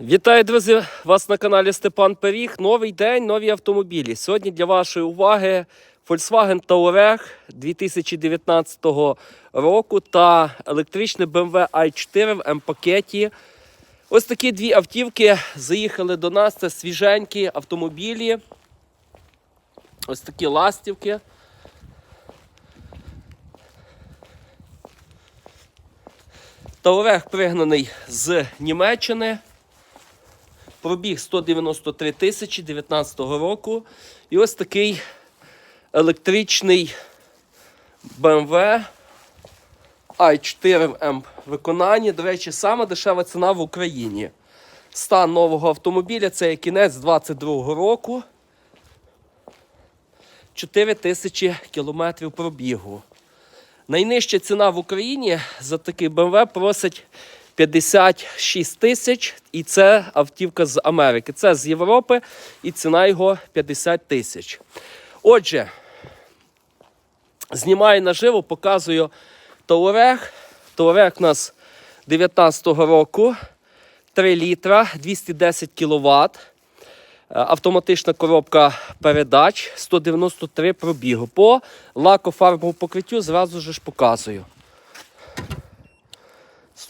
Вітаю, друзі! Вас на каналі Степан Пиріг. Новий день, нові автомобілі. Сьогодні для вашої уваги Volkswagen Touareg 2019 року та електричний BMW i4 в М-пакеті. Ось такі дві автівки заїхали до нас. Це свіженькі автомобілі. Ось такі ластівки. Touareg пригнаний з Німеччини. Пробіг 193 тисячі 19 року. І ось такий електричний BMW i4 в М виконанні. До речі, сама дешева ціна в Україні. Стан нового автомобіля це кінець 22 року. 4 тисячі кілометрів пробігу. Найнижча ціна в Україні за такий BMW просить 56 тисяч, і це автівка з Америки. Це з Європи, і ціна його 50 тисяч. Отже, знімаю наживо, показую Touareg. Touareg у нас 19-го року, 3 літра, 210 кВт. Автоматична коробка передач 193 пробігу. По лакофарбовому покриттю зразу ж показую.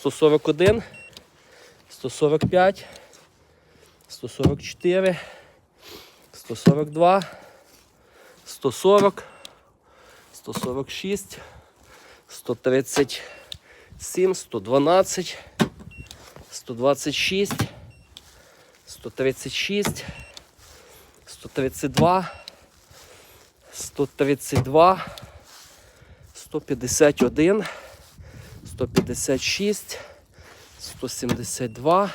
141, 145, 144, 142, 140, 146, 137, 112, 126, 136, 132, 132, 151, 156, 172,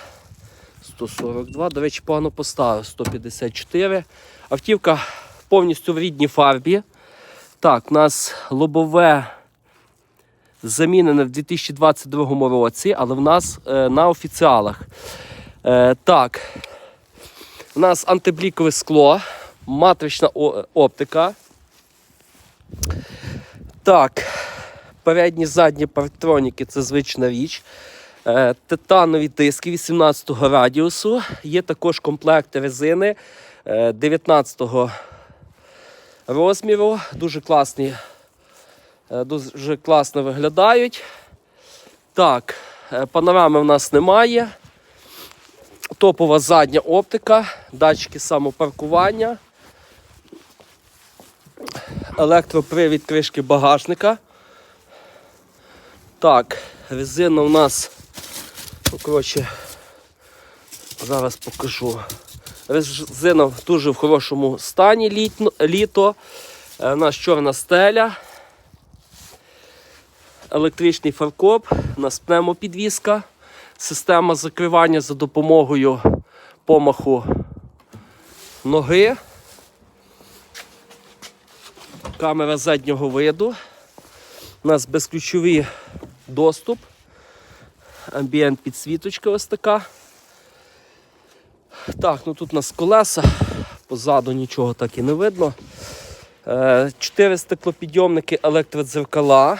142. До речі, погано поставив. 154. Автівка повністю в рідній фарбі. Так, у нас лобове замінене в 2022 році, але в нас е, на офіціалах. Е, так, у нас антиблікове скло, матрична оптика. Так, передні задні партроніки це звична річ. Е, Титанові диски 18-го радіусу. Є також комплекти резини е, 19-го розміру. Дуже класні, е, дуже класно виглядають. Так, е, панорами в нас немає. Топова задня оптика, датчики самопаркування, електропривід кришки багажника. Так, резина у нас, ну, коротше, зараз покажу. Резина в дуже в хорошому стані літно, літо. Е, У нас чорна стеля. Електричний фаркоп, у нас пневмопідвізка, система закривання за допомогою помаху ноги. Камера заднього виду. У нас безключовий доступ. Амбієнт підсвіточка ось така. Так, ну тут у нас колеса, позаду нічого так і не видно. Е, Чотири стеклопідйомники електродзеркала.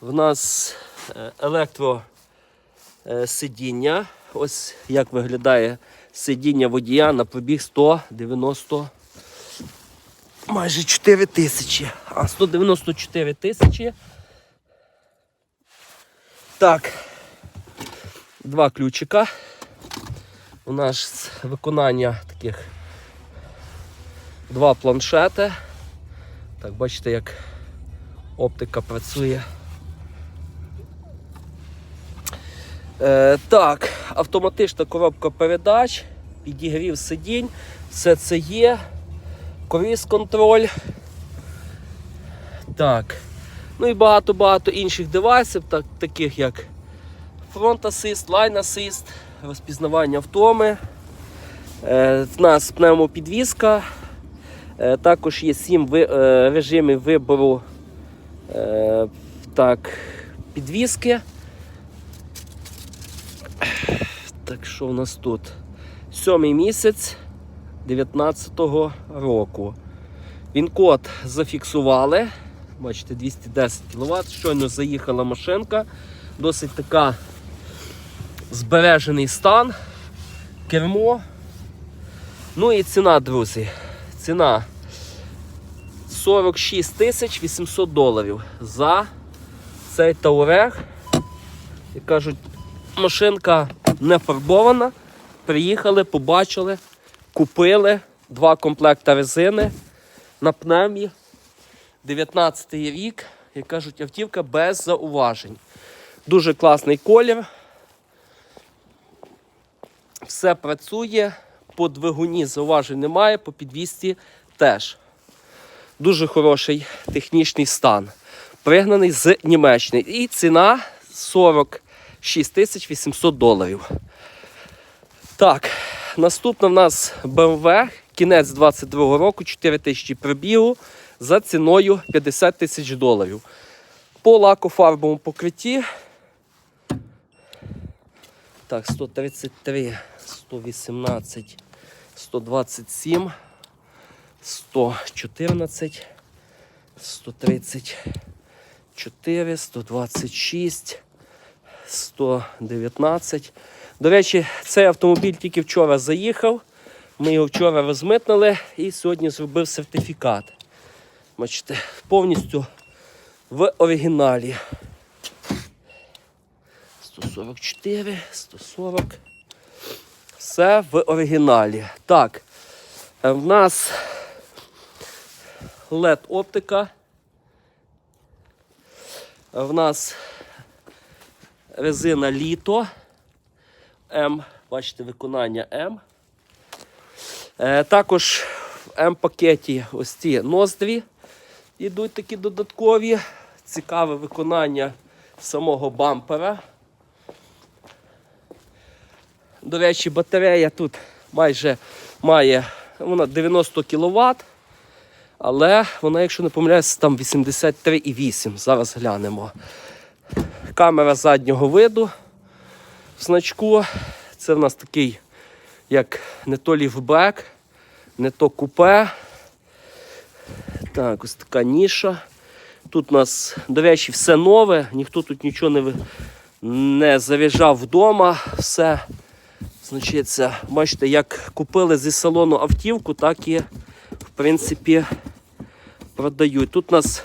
В нас е, електросидіння. Ось як виглядає сидіння водія на пробіг 190 майже 4 тисячі. А 194 тисячі. Так. Два ключика. У нас виконання таких два планшети. Так, бачите, як оптика працює. Е, так, автоматична коробка передач, підігрів сидінь, все це є. Круїз контроль. Так. Ну і багато-багато інших девайсів, так, таких як Front Assist, Line Assist, розпізнавання втоми. Е, в нас пневмопідвізка. Е, також є 7 ви, е, режимів вибору е, так, підвізки. Так, що у нас тут? Сьомий місяць 19-го року. Він код зафіксували. Бачите, 210 кВт. Щойно заїхала машинка. Досить така збережений стан. кермо. Ну і ціна, друзі. Ціна 46 тисяч 800 доларів за цей Таурег. І кажуть, машинка не фарбована. Приїхали, побачили, купили два комплекти резини на пневмі. 19 рік, як кажуть, автівка без зауважень. Дуже класний колір. Все працює, по двигуні зауважень немає, по підвісті теж. Дуже хороший технічний стан. Пригнаний з Німеччини. І ціна 46 тисяч 800 доларів. Так, наступна в нас BMW, кінець 22 року, 4 тисячі пробігу за ціною 50 тисяч доларів. По лакофарбовому покритті. Так, 133, 118, 127, 114, 134, 126, 119. До речі, цей автомобіль тільки вчора заїхав. Ми його вчора розмитнили і сьогодні зробив сертифікат. Бачите, повністю в оригіналі. 144, 140. Все в оригіналі. Так, е, в нас LED оптика. В нас резина літо. М, бачите, виконання М. Е, також в М-пакеті ось ці ноздрі йдуть такі додаткові. Цікаве виконання самого бампера. До речі, батарея тут майже має вона 90 кВт, але вона, якщо не помиляюся, там 83,8. Зараз глянемо. Камера заднього виду в значку. Це в нас такий, як не то ліфбек, не то купе. Так, ось така ніша. Тут у нас, до речі, все нове, ніхто тут нічого не, не заряджав вдома. Все, значить, бачите, як купили зі салону автівку, так і, в принципі, продають. Тут у нас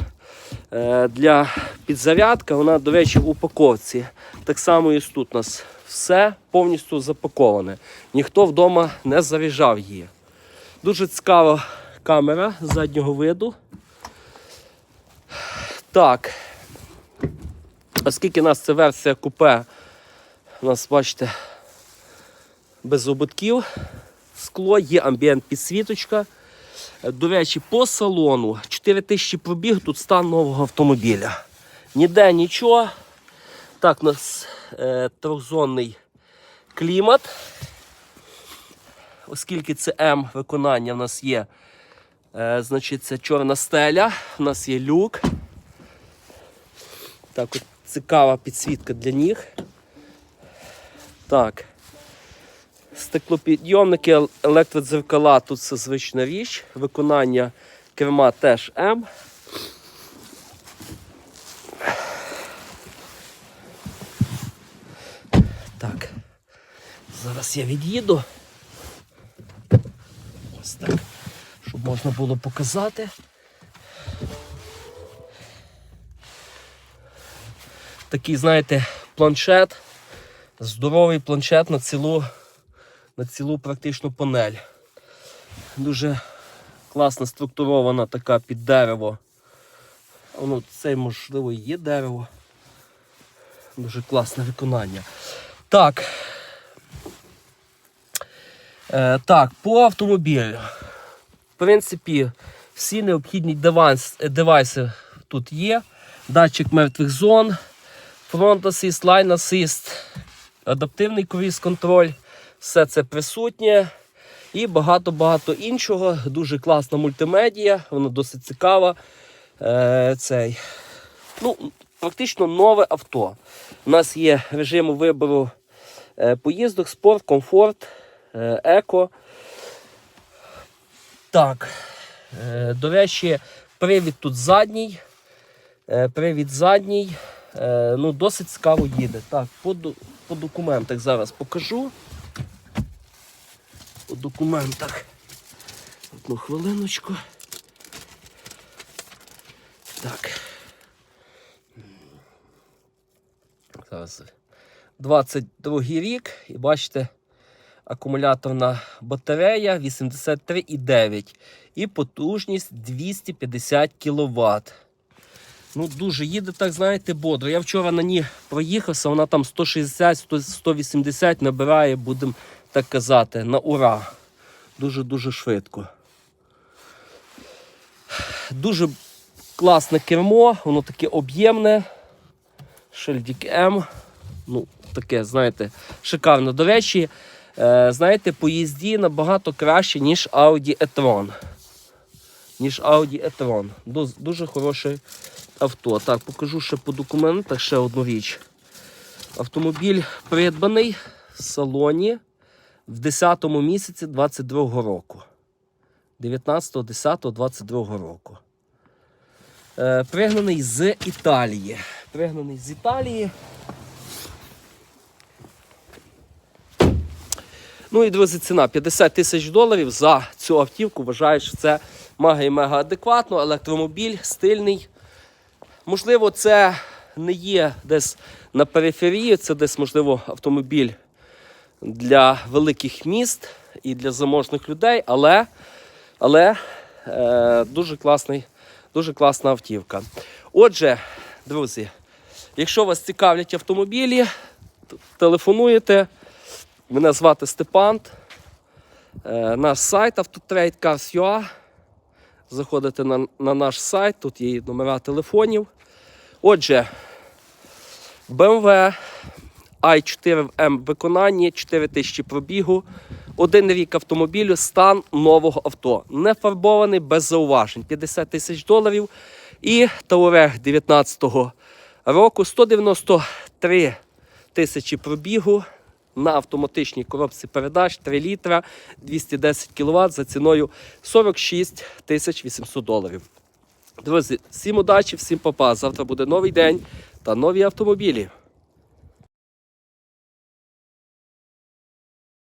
е, для підзарядка, вона, до речі, в упаковці. Так само і тут у нас все повністю запаковане. Ніхто вдома не заряджав її. Дуже цікава камера заднього виду. Так. Оскільки у нас це версія купе, у нас, бачите, без ободків, скло, є амбієнт підсвіточка. До речі, по салону 4000 пробіг, тут стан нового автомобіля. Ніде нічого. Так, у нас е, трьохзонний клімат. Оскільки це М виконання в нас є, е, значить це чорна стеля, у нас є люк. Так, от цікава підсвітка для ніг. Так. Стеклопідйомники, електродзеркала, тут це звична річ. Виконання керма теж М. Так. Зараз я від'їду. Ось так. Можна було показати. Такий, знаєте, планшет. Здоровий планшет на цілу, на цілу практично панель. Дуже класно структурована така під дерево. Воно це можливо і є дерево. Дуже класне виконання. Так. Е, так, по автомобілю. Принципі, всі необхідні девайси тут є. Датчик мертвих зон, фронт асист, лайн асист, адаптивний круїз контроль. Все це присутнє. І багато-багато іншого. Дуже класна мультимедія, вона досить цікава. Е, цей. Ну, практично нове авто. У нас є режим вибору е, поїздок, спорт, комфорт, е, еко. Так. Е, до речі, привід тут задній. Е, привід задній. Е, ну, досить цікаво їде. Так, по, по документах зараз покажу. по документах. Одну хвилиночку. Так. Зараз. 22 рік, і бачите, акумуляторна батарея 83,9 і потужність 250 кВт. Ну, дуже їде, так знаєте, бодро. Я вчора на ній проїхався, вона там 160-180 набирає, будемо так казати, на ура. Дуже-дуже швидко. Дуже класне кермо, воно таке об'ємне. Шильдік М. Ну, таке, знаєте, шикарно. До речі, знаєте, по їзді набагато краще, ніж Audi e-tron. Ніж Audi e-tron. Дуже, хороше авто. Так, покажу ще по документах ще одну річ. Автомобіль придбаний в салоні в 10 місяці 22 року. 19.10.22 року. Е, пригнаний з Італії. Пригнаний з Італії. Ну і друзі, ціна 50 тисяч доларів за цю автівку. Вважаю, що це мега і мега адекватно. Електромобіль стильний. Можливо, це не є десь на периферії, це десь, можливо, автомобіль для великих міст і для заможних людей, але, але е, дуже, класний, дуже класна автівка. Отже, друзі, якщо вас цікавлять автомобілі, телефонуєте. Мене звати Степан. Е, наш сайт Autotrade Cars.ua. Заходите на, на наш сайт, тут є номера телефонів. Отже, BMW i4 в М виконанні, 4000 пробігу, один рік автомобілю, стан нового авто. Не фарбований, без зауважень. 50 тисяч доларів. І Touareg 19-го року 193 тисячі пробігу на автоматичній коробці передач 3 літра 210 кВт за ціною 46 тисяч 800 доларів. Друзі, всім удачі, всім папа. Завтра буде новий день та нові автомобілі.